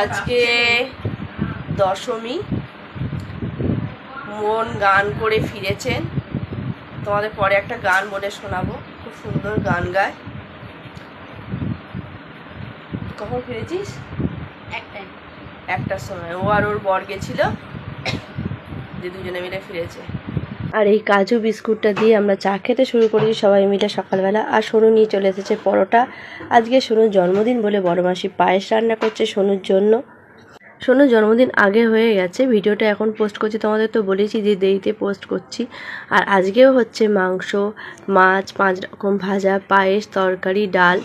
আজকে দশমী। মন গান করে ফিরেছেন। তোমাদের পরে একটা গান বলে শোনাবো। খুব সুন্দর গান গায়। কখন ফিরেছিস? একটার সময়। ও আর ওর বর গেছিল। যে দুজনে মিলে ফিরেছে। আর এই কাজু বিস্কুটটা দিয়ে আমরা চা খেতে শুরু করি। সবাই মিলে সকালবেলা। আর সোনু নিয়ে চলে এসেছে পরোটা। আজকে সোনুর জন্মদিন বলে বড় মাসি পায়েস রান্না করছে সোনুর জন্য। সোনুর জন্মদিন আগে হয়ে গেছে। ভিডিওটা এখন পোস্ট করছি। তোমাদের তো বলেছি যে দেরিতে পোস্ট করছি। আর আজকেও হচ্ছে মাংস, মাছ, পাঁচ রকম ভাজা, পায়েস, তরকারি, ডাল।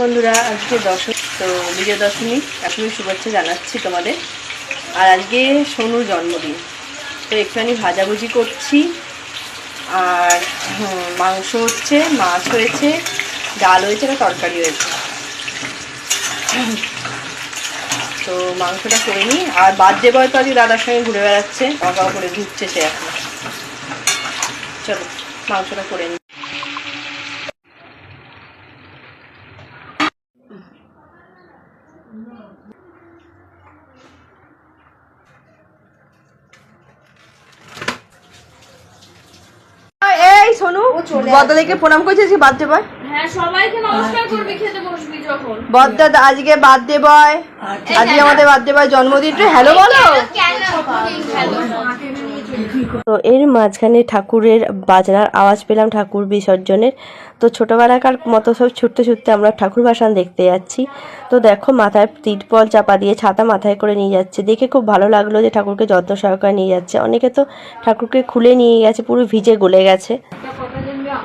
বন্ধুরা, আজকে দশমী তো বিজয় দশমী এখনই শুভেচ্ছা জানাচ্ছি তোমাদের। আর আজকে সোনুর জন্মদিন। তো একটুখানি ভাজাভুজি করছি। আর মাংস হচ্ছে, মাছ হয়েছে, ডাল হয়েছে না তরকারি হয়েছে। তো মাংসটা করে নিই। আর বার্থডে বয় তো আজকে দাদার সঙ্গে ঘুরে বেড়াচ্ছে। বাবা করে ঘুরছে সে এখন। চলো, মাংসটা করে নিই। বদলাইকে প্রণাম করেছিস কি বার্থডে বয়। হ্যাঁ সবাইকে নমস্কার করবি খেতে বসবি যখন। বদ্দা আজকে বার্থডে বয়। আজকে আমাদের বার্থডে বয় জন্মদিন। হ্যালো বলো। তো এর মাঝখানে ঠাকুরের বাজনার আওয়াজ পেলাম ঠাকুর বিসর্জনের। তো ছোটোবেলাকার মতো সব ছুটতে ছুটতে আমরা ঠাকুর ভাসান দেখতে যাচ্ছি। তো দেখো মাথায় তিরপল চাপা দিয়ে ছাতা মাথায় করে নিয়ে যাচ্ছে। দেখে খুব ভালো লাগল যে ঠাকুরকে যত্ন সহকারে নিয়ে যাচ্ছে। অনেকে তো ঠাকুরকে খুলে নিয়ে গেছে পুরো ভিজে গলে গেছে।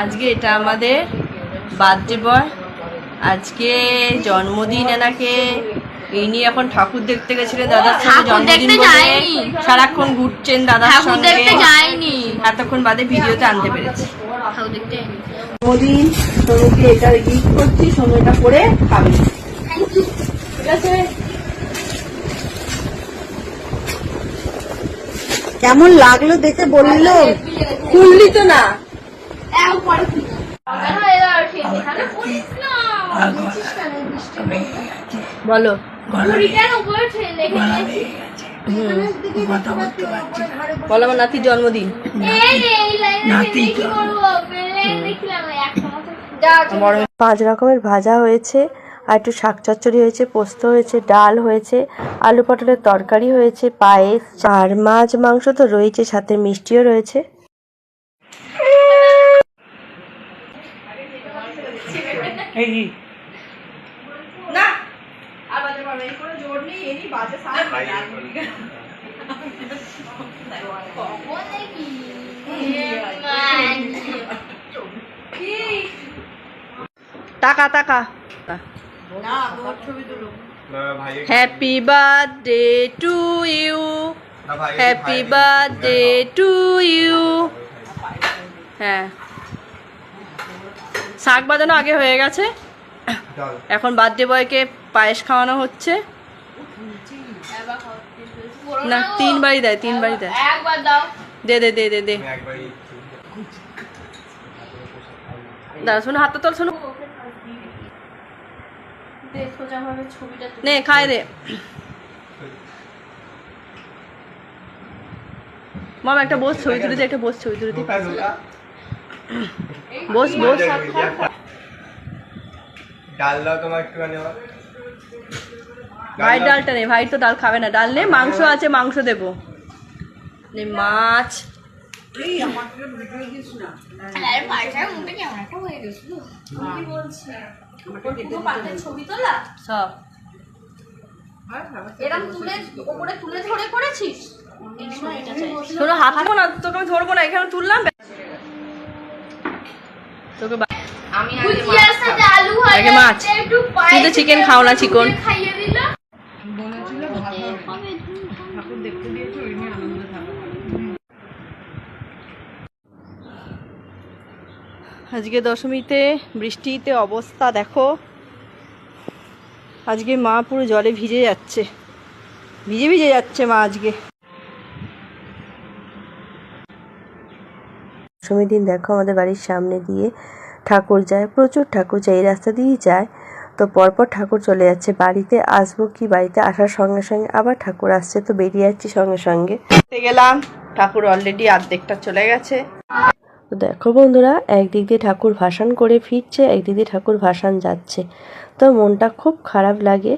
আজকে এটা আমাদের বার্থডে বয় আজকে জন্মদিন এনাকে। এই নিয়ে এখন ঠাকুর দেখতে গেছিলেন দাদার সঙ্গে জন্মদিন বলে। সারাক্ষণ ঘুরছেন দাদার সঙ্গে। এতক্ষণ বাদে ভিডিওতে আনতে পেরেছি। ঠাকুর দেখতে সোনুকে এটা গিফট করছি সোনু এটা করে খাবে ঠিক আছে? কেমন লাগল দেখে বলল? খুললি তো না। বলো পরে কি কেন এবার বলো আমার নাতির জন্মদিন এই এই পাঁচ রকমের ভাজা হয়েছে আর একটু শাক চচ্চড়ি হয়েছে পোস্ত হয়েছে ডাল হয়েছে আলু পটলের তরকারি হয়েছে পায়েস আর মাছ মাংস তো রয়েছে সাথে মিষ্টিও রয়েছে। না আর বাজে পারবে এই কোনো জোর নেই এরই বাজে সারা বলে কি টাকা টাকা। Happy birthday to you happy birthday to you হ্যাঁ। শাক বাজানো আগে হয়ে গেছে। এখন বার্থডে বয়কে পায়েস খাওয়ানো হচ্ছে। না তিনবারই দেয় তিনবারই দেয়। একবার দাও। দে দে দে দে দে। দাঁড়া শোনো হাতটা তোল শোনো। নে খাই দে। মাম একটা বস ছবি তুলে দে একটা বস ছবি তুলে দি। বস বস। ডাল দাও তোমার একটুখানি আমার ভাই ডালটা নে ভাই তো ডাল খাবে না। ডাল নেই মাংস আছে মাংস দেবো। মাছ। হয়ে ছবি তোলা? সব। এরকম তুলে তুলে ধরে করেছিস ছবিটা চাই। শোনো হাত না তোকে আমি ধরবো না এখানে তুললাম। তোকে আগে মাছ। একটু তুই তো chicken খাও না, chicken। আজকে দশমীতে বৃষ্টিতে অবস্থা দেখো। আজকে মা পুরো জলে ভিজে যাচ্ছে। ভিজে ভিজে যাচ্ছে মা আজকে। দশমীর দিন দেখো আমাদের বাড়ির সামনে দিয়ে ঠাকুর যায় প্রচুর ঠাকুর যায় এই রাস্তা দিয়েই যায়। তো পরপর ঠাকুর চলে যাচ্ছে। বাড়িতে আসব কি বাড়িতে আসার সঙ্গে সঙ্গে আবার ঠাকুর আসছে। তো বেরিয়ে যাচ্ছি সঙ্গে সঙ্গে। গেলাম ঠাকুর অলরেডি অর্ধেকটা চলে গেছে। তো দেখো বন্ধুরা, একদিক দিয়ে ঠাকুর ভাসান করে ফিরছে, একদিক দিয়ে ঠাকুর ভাসান যাচ্ছে। তো মনটা খুব খারাপ লাগে।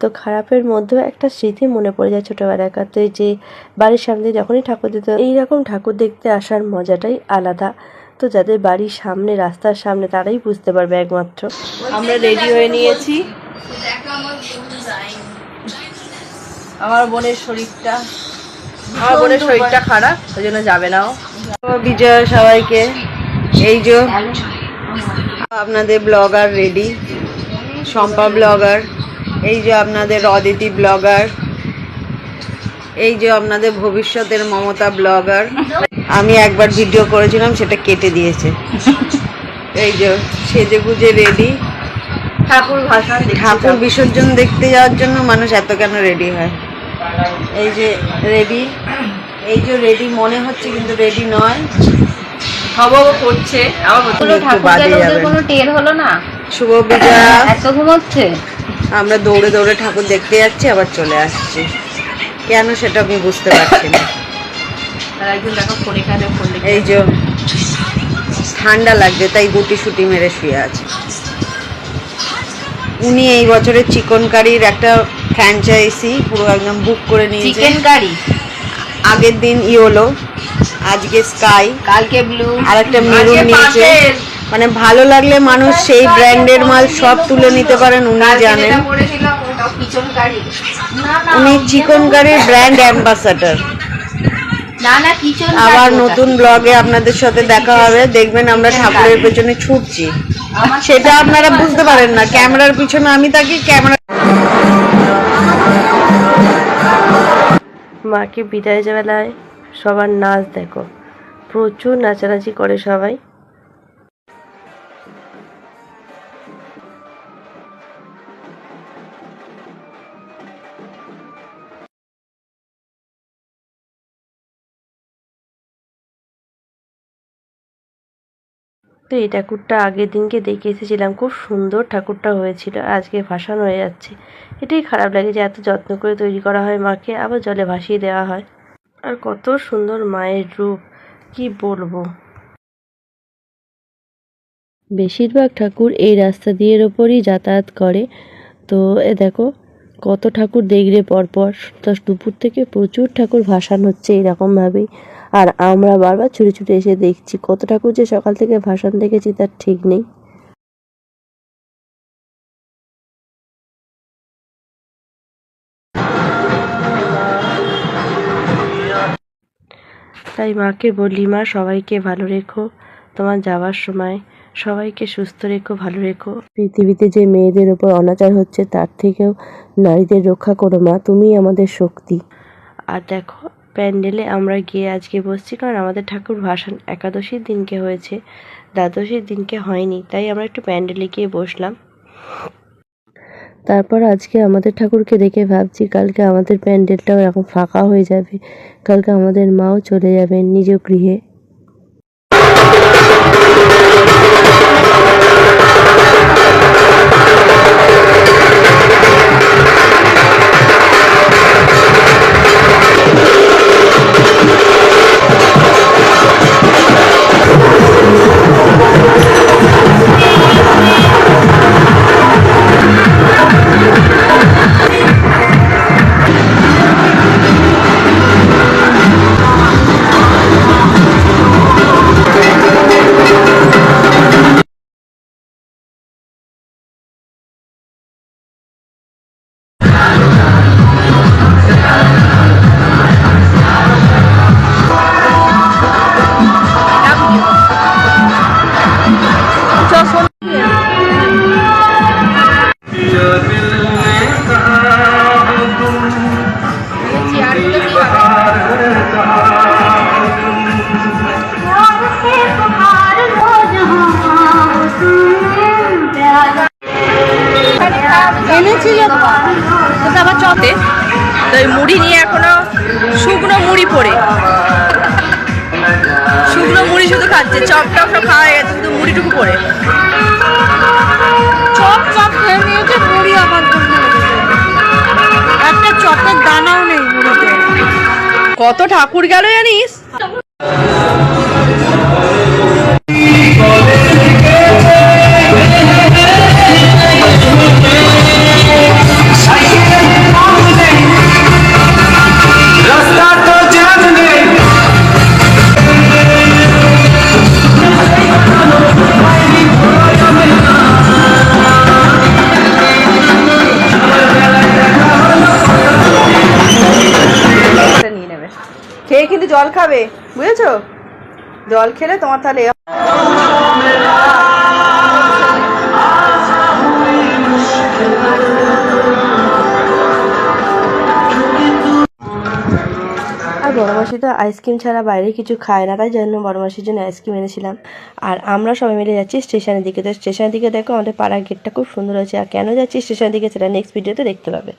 তো খারাপের মধ্যেও একটা স্মৃতি মনে পড়ে যায় ছোটোবেলাকার তো যে বাড়ির সামনে যখনই ঠাকুর দিত এইরকম ঠাকুর দেখতে আসার মজাটাই আলাদা। তো যাদের বাড়ির সামনে, রাস্তার সামনে, তারাই বুঝতে পারবে একমাত্র। আমরা রেডি হয়ে নিয়েছি। আমার বোনের শরীরটা, আমার বোনের শরীরটা খারাপ, ওই জন্য যাবে না বিজয় সবাইকে এই যে আপনাদের ব্লগার রেডি শম্পা ব্লগার এই যে আপনাদের অদিতি ব্লগার এই যে আপনাদের ভবিষ্যতের মমতা ব্লগার। আমি একবার ভিডিও করেছিলাম সেটা কেটে দিয়েছে। এই যে সেজে গুজে রেডি। ঠাকুর ভাষা ঠাকুর বিসর্জন দেখতে যাওয়ার জন্য মানুষ এত কেন রেডি হয়? এই যে রেডি। এই যে রেডি মনে হচ্ছে কিন্তু রেডি নয়। খবর করছে। আবার কোনো টের হলো না? শুভ বিজয়া এত ঘুমোচ্ছে? আমরা দৌড়ে দৌড়ে ঠাকুর দেখতে যাচ্ছি আবার চলে আসছি। কেন সেটা আমি বুঝতে পারছি না। এই যে ঠান্ডা লাগছে তাই গুটি সুটি মেরে শুয়ে আছে। উনি এই বছরের চিকন কারির একটা ফ্র্যাঞ্চাইজি পুরো একদম বুক করে নিয়েছে। চিকেন কারি আগের দিন ইয়োলো আজকে স্কাই কালকে ব্লু আর একটা মেরুন নিয়েছে। মানে ভালো লাগলে মানুষ সেই ব্র্যান্ডের মাল সব তুলে নিতে পারেন উনি জানেন। উনি চিকন কারির ব্র্যান্ড অ্যাম্বাসাডার আবার নতুন ব্লগে আপনাদের সাথে দেখা হবে। দেখবেন আমরা ঠাকুরের পেছনে ছুটছি। সেটা আপনারা বুঝতে পারেন না। ক্যামেরার পিছনে আমি থাকি ক্যামেরা মাকে বিদায় বেলায় সবার নাচ দেখো। প্রচুর নাচানাচি করে সবাই। তো এই ঠাকুরটা আগের দিনকে দেখে এসেছিলাম। খুব সুন্দর ঠাকুরটা হয়েছিল। আজকে ভাসানো হয়ে যাচ্ছে। এটাই খারাপ লাগে যে এত যত্ন করে তৈরি করা হয় মাকে, আবার জলে ভাসিয়ে দেওয়া হয়। আর কত সুন্দর মায়ের রূপ, কি বলব? বেশিরভাগ ঠাকুর এই রাস্তা দিয়ের ওপরই যাতায়াত করে। তো এ দেখো, কত ঠাকুর দেখলে পরপর। দুপুর থেকে প্রচুর ঠাকুর ভাসান হচ্ছে এরকমভাবেই আর আমরা বারবার ছুটে ছুটে এসে দেখছি কত ঠাকুর যে সকাল থেকে ভাসান দেখেছি তার ঠিক নেই। তাই মাকে বলি, মা, সবাইকে ভালো রেখো তোমার যাওয়ার সময়। সবাইকে সুস্থ রেখো, ভালো রেখো। পৃথিবীতে যে মেয়েদের ওপর অনাচার হচ্ছে তার থেকেও নারীদের রক্ষা করো মা, তুমিই আমাদের শক্তি। আর দেখো প্যান্ডেলে আমরা গিয়ে আজকে বসছি, কারণ আমাদের ঠাকুর ভাসান একাদশীর দিনকে হয়েছে। দ্বাদশীর দিনকে হয়নি, তাই আমরা একটু প্যান্ডেলে গিয়ে বসলাম। তারপর আজকে আমাদের ঠাকুরকে দেখে ভাবছি, কালকে আমাদের প্যান্ডেলটাও এরকম ফাঁকা হয়ে যাবে। কালকে আমাদের মাও চলে যাবেন নিজ গৃহে। আবার চতে তো ওই মুড়ি নিয়ে এখনও শুকনো মুড়ি পড়ে। শুকনো মুড়ি শুধু খাচ্ছে চপ টপ সব খাওয়া হয়ে গেছে শুধু মুড়িটুকু পড়ে। চপ চপ খেয়ে নিয়েছে মুড়ি আমার একটা চপের দানাও নেই কত ঠাকুর গেল জানিস? জল খাবে, বুঝেছ? জল খেলে তোমার তাহলে আর তো আইসক্রিম ছাড়া বাইরে কিছু খায় না, তাই জন্য বড় মাসির জন্য আইসক্রিম এনেছিলাম। আর আমরা সবাই মিলে যাচ্ছি স্টেশনের দিকে। তো স্টেশনের দিকে দেখো আমাদের পাড়ার গেটটা খুব সুন্দর হয়েছে। আর কেন যাচ্ছি স্টেশনের দিকে সেটা নেক্সট ভিডিওতে দেখতে পাবে।